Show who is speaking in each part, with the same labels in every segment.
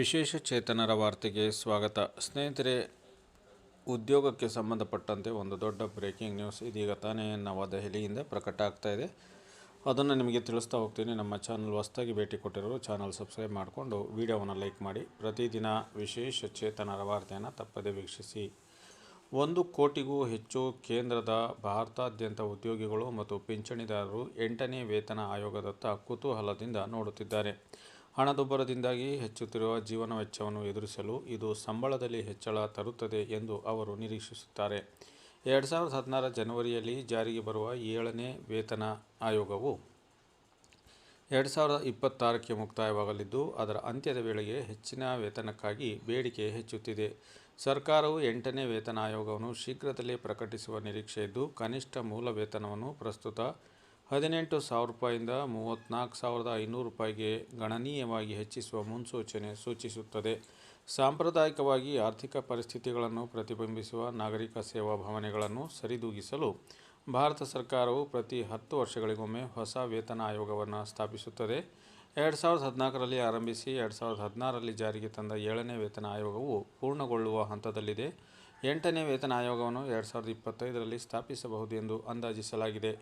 Speaker 1: ವಿಶೇಷ ಚೇತನರ ವಾರ್ತೆಗೆ ಸ್ವಾಗತ. ಸ್ನೇಹಿತರೆ, ಉದ್ಯೋಗಕ್ಕೆ ಸಂಬಂಧಪಟ್ಟಂತೆ ಒಂದು ದೊಡ್ಡ ಬ್ರೇಕಿಂಗ್ ನ್ಯೂಸ್ ಇದೀಗ ತಾನೇ ನವದೆಹಲಿಯಿಂದ ಪ್ರಕಟ ಆಗ್ತಾ ಇದೆ. ಅದನ್ನು ನಿಮಗೆ ತಿಳಿಸ್ತಾ ಹೋಗ್ತೀನಿ. ನಮ್ಮ ಚಾನಲ್ ಹೊಸದಾಗಿ ಭೇಟಿ ಕೊಟ್ಟಿರೋರು ಚಾನಲ್ ಸಬ್ಸ್ಕ್ರೈಬ್ ಮಾಡಿಕೊಂಡು ವಿಡಿಯೋವನ್ನು ಲೈಕ್ ಮಾಡಿ. ಪ್ರತಿದಿನ ವಿಶೇಷ ಚೇತನರ ವಾರ್ತೆಯನ್ನು ತಪ್ಪದೇ ವೀಕ್ಷಿಸಿ. ಒಂದು ಕೋಟಿಗೂ ಹೆಚ್ಚು ಕೇಂದ್ರದ ಭಾರತಾದ್ಯಂತ ಉದ್ಯೋಗಿಗಳು ಮತ್ತು ಪಿಂಚಣಿದಾರರು ಎಂಟನೇ ವೇತನ ಆಯೋಗದತ್ತ ಕುತೂಹಲದಿಂದ ನೋಡುತ್ತಿದ್ದಾರೆ. ಹಣದುಬ್ಬರದಿಂದಾಗಿ ಹೆಚ್ಚುತ್ತಿರುವ ಜೀವನ ವೆಚ್ಚವನ್ನು ಎದುರಿಸಲು ಇದು ಸಂಬಳದಲ್ಲಿ ಹೆಚ್ಚಳ ತರುತ್ತದೆ ಎಂದು ಅವರು ನಿರೀಕ್ಷಿಸುತ್ತಾರೆ. ಎರಡು ಸಾವಿರದ ಹದಿನಾರ ಜನವರಿಯಲ್ಲಿ ಜಾರಿಗೆ ಬರುವ ಏಳನೇ ವೇತನ ಆಯೋಗವು ಎರಡು ಸಾವಿರದ ಇಪ್ಪತ್ತಾರಕ್ಕೆ ಮುಕ್ತಾಯವಾಗಲಿದ್ದು, ಅದರ ಅಂತ್ಯದ ವೇಳೆಗೆ ಹೆಚ್ಚಿನ ವೇತನಕ್ಕಾಗಿ ಬೇಡಿಕೆ ಹೆಚ್ಚುತ್ತಿದೆ. ಸರ್ಕಾರವು ಎಂಟನೇ ವೇತನ ಆಯೋಗವನ್ನು ಶೀಘ್ರದಲ್ಲೇ ಪ್ರಕಟಿಸುವ ನಿರೀಕ್ಷೆ ಇದ್ದು, ಕನಿಷ್ಠ ಮೂಲ ವೇತನವನ್ನು ಪ್ರಸ್ತುತ ಹದಿನೆಂಟು ಸಾವಿರ ರೂಪಾಯಿಂದ ಮೂವತ್ತ್ನಾಲ್ಕು ಸಾವಿರದ ಐನೂರು ರೂಪಾಯಿಗೆ ಗಣನೀಯವಾಗಿ ಹೆಚ್ಚಿಸುವ ಮುನ್ಸೂಚನೆ ಸೂಚಿಸುತ್ತದೆ. ಸಾಂಪ್ರದಾಯಿಕವಾಗಿ ಆರ್ಥಿಕ ಪರಿಸ್ಥಿತಿಗಳನ್ನು ಪ್ರತಿಬಿಂಬಿಸುವ ನಾಗರಿಕ ಸೇವಾ ಭಾವನೆಗಳನ್ನು ಸರಿದೂಗಿಸಲು ಭಾರತ ಸರ್ಕಾರವು ಪ್ರತಿ ಹತ್ತು ವರ್ಷಗಳಿಗೊಮ್ಮೆ ಹೊಸ ವೇತನ ಆಯೋಗವನ್ನು ಸ್ಥಾಪಿಸುತ್ತದೆ. ಎರಡು ಸಾವಿರದ ಹದಿನಾಲ್ಕರಲ್ಲಿ ಆರಂಭಿಸಿ ಎರಡು ಸಾವಿರದ ಹದಿನಾರರಲ್ಲಿ ಜಾರಿಗೆ ತಂದ ಏಳನೇ ವೇತನ ಆಯೋಗವು ಪೂರ್ಣಗೊಳ್ಳುವ ಹಂತದಲ್ಲಿದೆ. ಎಂಟನೇ ವೇತನ ಆಯೋಗವನ್ನು ಎರಡು ಸಾವಿರದ ಇಪ್ಪತ್ತೈದರಲ್ಲಿ ಸ್ಥಾಪಿಸಬಹುದು ಎಂದು ಅಂದಾಜಿಸಲಾಗಿದೆ.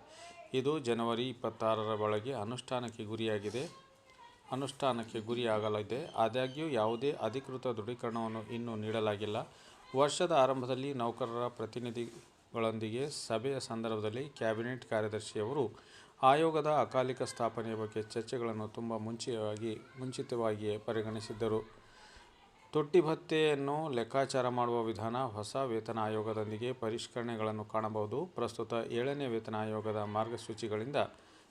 Speaker 1: ಇದು ಜನವರಿ ಇಪ್ಪತ್ತಾರರ ಒಳಗೆ ಅನುಷ್ಠಾನಕ್ಕೆ ಗುರಿಯಾಗಿದೆ. ಅನುಷ್ಠಾನಕ್ಕೆ ಗುರಿಯಾಗಲಿದೆ. ಆದಾಗ್ಯೂ ಯಾವುದೇ ಅಧಿಕೃತ ದೃಢೀಕರಣವನ್ನು ಇನ್ನೂ ನೀಡಲಾಗಿಲ್ಲ. ವರ್ಷದ ಆರಂಭದಲ್ಲಿ ನೌಕರರ ಪ್ರತಿನಿಧಿಗಳೊಂದಿಗೆ ಸಭೆಯ ಸಂದರ್ಭದಲ್ಲಿ ಕ್ಯಾಬಿನೆಟ್ ಕಾರ್ಯದರ್ಶಿಯವರು ಆಯೋಗದ ಅಕಾಲಿಕ ಸ್ಥಾಪನೆಯ ಬಗ್ಗೆ ಚರ್ಚೆಗಳನ್ನು ತುಂಬ ಮುಂಚಿತವಾಗಿ, ಮುಂಚಿತವಾಗಿಯೇ ಪರಿಗಣಿಸಿದ್ದರು. ತೊಟ್ಟಿ ಭತ್ತೆಯನ್ನು ಲೆಕ್ಕಾಚಾರ ಮಾಡುವ ವಿಧಾನ ಹೊಸ ವೇತನ ಆಯೋಗದೊಂದಿಗೆ ಪರಿಷ್ಕರಣೆಗಳನ್ನು ಕಾಣಬಹುದು. ಪ್ರಸ್ತುತ ಏಳನೇ ವೇತನ ಆಯೋಗದ ಮಾರ್ಗಸೂಚಿಗಳಿಂದ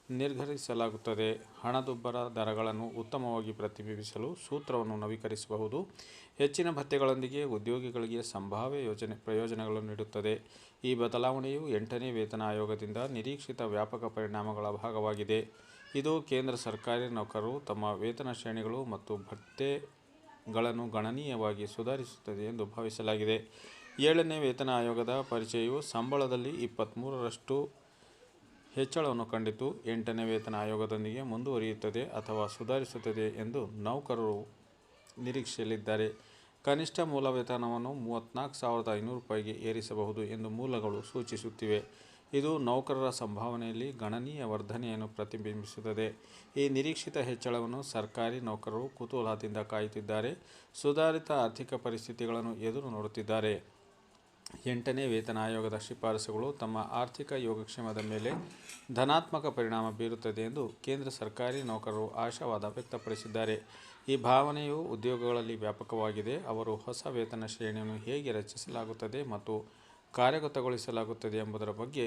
Speaker 1: ನಿರ್ಧರಿಸಲಾಗುತ್ತದೆ. ಹಣದುಬ್ಬರ ದರಗಳನ್ನು ಉತ್ತಮವಾಗಿ ಪ್ರತಿಬಿಂಬಿಸಲು ಸೂತ್ರವನ್ನು ನವೀಕರಿಸಬಹುದು. ಹೆಚ್ಚಿನ ಭತ್ಯೆಗಳೊಂದಿಗೆ ಉದ್ಯೋಗಿಗಳಿಗೆ ಸಂಭಾವ್ಯ ಯೋಜನೆ ಪ್ರಯೋಜನಗಳನ್ನು ನೀಡುತ್ತದೆ. ಈ ಬದಲಾವಣೆಯು ಎಂಟನೇ ವೇತನ ಆಯೋಗದಿಂದ ನಿರೀಕ್ಷಿತ ವ್ಯಾಪಕ ಪರಿಣಾಮಗಳ ಭಾಗವಾಗಿದೆ. ಇದು ಕೇಂದ್ರ ಸರ್ಕಾರಿ ನೌಕರರು ತಮ್ಮ ವೇತನ ಶ್ರೇಣಿಗಳು ಮತ್ತು ಭತ್ಯೆಗಳನ್ನು ಗಣನೀಯವಾಗಿ ಸುಧಾರಿಸುತ್ತದೆ ಎಂದು ಭಾವಿಸಲಾಗಿದೆ. ಏಳನೇ ವೇತನ ಆಯೋಗದ ಪರಿಚಯವು ಸಂಬಳದಲ್ಲಿ ಇಪ್ಪತ್ತ್ಮೂರರಷ್ಟು ಹೆಚ್ಚಳವನ್ನು ಕಂಡಿತು. ಎಂಟನೇ ವೇತನ ಆಯೋಗದೊಂದಿಗೆ ಮುಂದುವರಿಯುತ್ತದೆ ಅಥವಾ ಸುಧಾರಿಸುತ್ತದೆ ಎಂದು ನೌಕರರು ನಿರೀಕ್ಷೆಯಲ್ಲಿದ್ದಾರೆ. ಕನಿಷ್ಠ ಮೂಲ ವೇತನವನ್ನು ಮೂವತ್ತ್ನಾಲ್ಕು ಸಾವಿರದ ಐನೂರು ರೂಪಾಯಿಗೆ ಏರಿಸಬಹುದು ಎಂದು ಮೂಲಗಳು ಸೂಚಿಸುತ್ತಿವೆ. ಇದು ನೌಕರರ ಸಂಭಾವನೆಯಲ್ಲಿ ಗಣನೀಯ ವರ್ಧನೆಯನ್ನು ಪ್ರತಿಬಿಂಬಿಸುತ್ತದೆ. ಈ ನಿರೀಕ್ಷಿತ ಹೆಚ್ಚಳವನ್ನು ಸರ್ಕಾರಿ ನೌಕರರು ಕುತೂಹಲದಿಂದ ಕಾಯುತ್ತಿದ್ದಾರೆ. ಸುಧಾರಿತ ಆರ್ಥಿಕ ಪರಿಸ್ಥಿತಿಗಳನ್ನು ಎದುರು ನೋಡುತ್ತಿದ್ದಾರೆ. ಎಂಟನೇ ವೇತನ ಆಯೋಗದ ಶಿಫಾರಸುಗಳು ತಮ್ಮ ಆರ್ಥಿಕ ಯೋಗಕ್ಷೇಮದ ಮೇಲೆ ಧನಾತ್ಮಕ ಪರಿಣಾಮ ಬೀರುತ್ತದೆ ಎಂದು ಕೇಂದ್ರ ಸರ್ಕಾರಿ ನೌಕರರು ಆಶಾವಾದ ವ್ಯಕ್ತಪಡಿಸಿದ್ದಾರೆ. ಈ ಭಾವನೆಯು ಉದ್ಯೋಗಗಳಲ್ಲಿ ವ್ಯಾಪಕವಾಗಿದೆ. ಅವರು ಹೊಸ ವೇತನ ಶ್ರೇಣಿಯನ್ನು ಹೇಗೆ ರಚಿಸಲಾಗುತ್ತದೆ ಮತ್ತು ಕಾರ್ಯಗತಗೊಳಿಸಲಾಗುತ್ತದೆ ಎಂಬುದರ ಬಗ್ಗೆ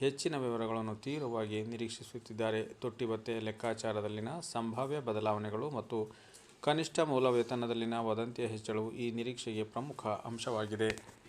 Speaker 1: ಹೆಚ್ಚಿನ ವಿವರಗಳನ್ನು ತೀವ್ರವಾಗಿ ನಿರೀಕ್ಷಿಸುತ್ತಿದ್ದಾರೆ. ತೊಟ್ಟಿಬತ್ತೆ ಲೆಕ್ಕಾಚಾರದಲ್ಲಿನ ಸಂಭಾವ್ಯ ಬದಲಾವಣೆಗಳು ಮತ್ತು ಕನಿಷ್ಠ ಮೂಲ ವೇತನದಲ್ಲಿನ ವದಂತಿಯ ಹೆಚ್ಚಳವು ಈ ನಿರೀಕ್ಷೆಗೆ ಪ್ರಮುಖ ಅಂಶವಾಗಿದೆ.